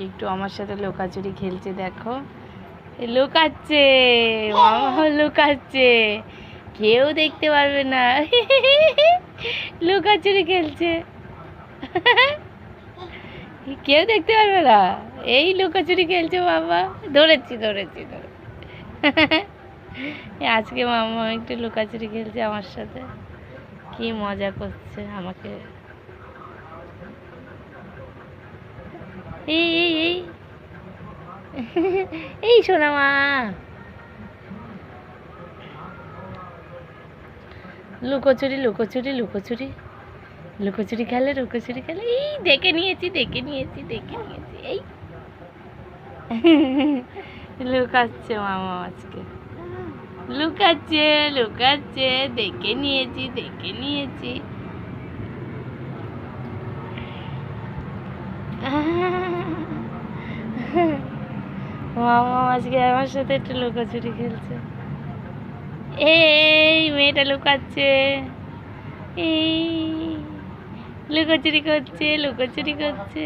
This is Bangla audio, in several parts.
কি একটু আমার সাথে লুকাচুরি খেলছে, দেখো। লুকাচ্ছে, মামা লুকাচ্ছে। কেউ দেখতে পারবে না। লুকাচুরি খেলছে। কেউ দেখতে পারবে না। এই লুকাচুরি খেলছে বাবা ধরেছি ধরেছি ধরে আজকে মামা একটু লুকাচুরি খেলছে আমার সাথে। কি মজা করছে আমাকে। এই এই এই। এই শোনা মা। লুকোচুরি লুকোচুরি লুকোচুরি। লুকোচুরি খেলে লুকোচুরি খেলে। এই, দেখে নিয়েছি দেখে নিয়েছি দেখে নিয়েছি। এই। লুকাচ্ছে মামা আজকে। লুকাচ্ছে লুকাচ্ছে। দেখে নিয়েছি দেখে নিয়েছি। মামা আজকে আমার সাথে একটু লুকোচুরি খেলছে। এই মেয়েটা লুকাচ্ছে। এই লুকোচুরি করছে লুকোচুরি করছে।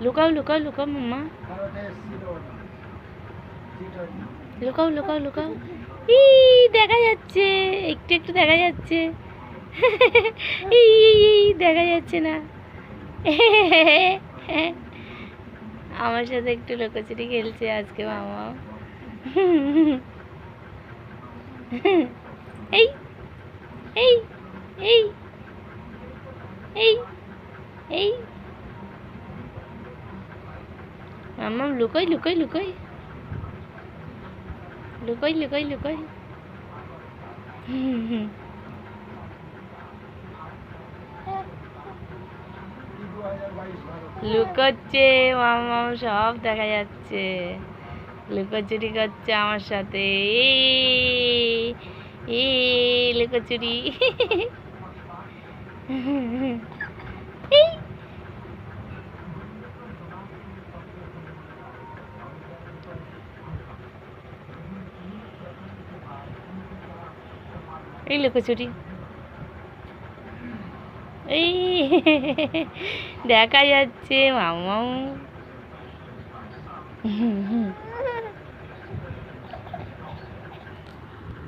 লুকাও লুকাও লুকাও মাম্মা। লুকাও লুকাও লুকাও। ই দেখা যাচ্ছে। একটু একটু দেখা যাচ্ছে। এই, দেখা যাচ্ছে না। আমার সাথে একটু লুকোচুরি খেলছে আজকে, মামা। এই এই এই এই এই। মামা, লুকোই লুকোই লুকোই। লুকোই লুকোই লুকোই। হুম হুম লুকোচ্ছে মামা সব দেখা যাচ্ছে। লুকোচুরি করছে আমার সাথে। এই লুকোচুরি। এই লুকোচুরি। এই দেখা যাচ্ছে মামাও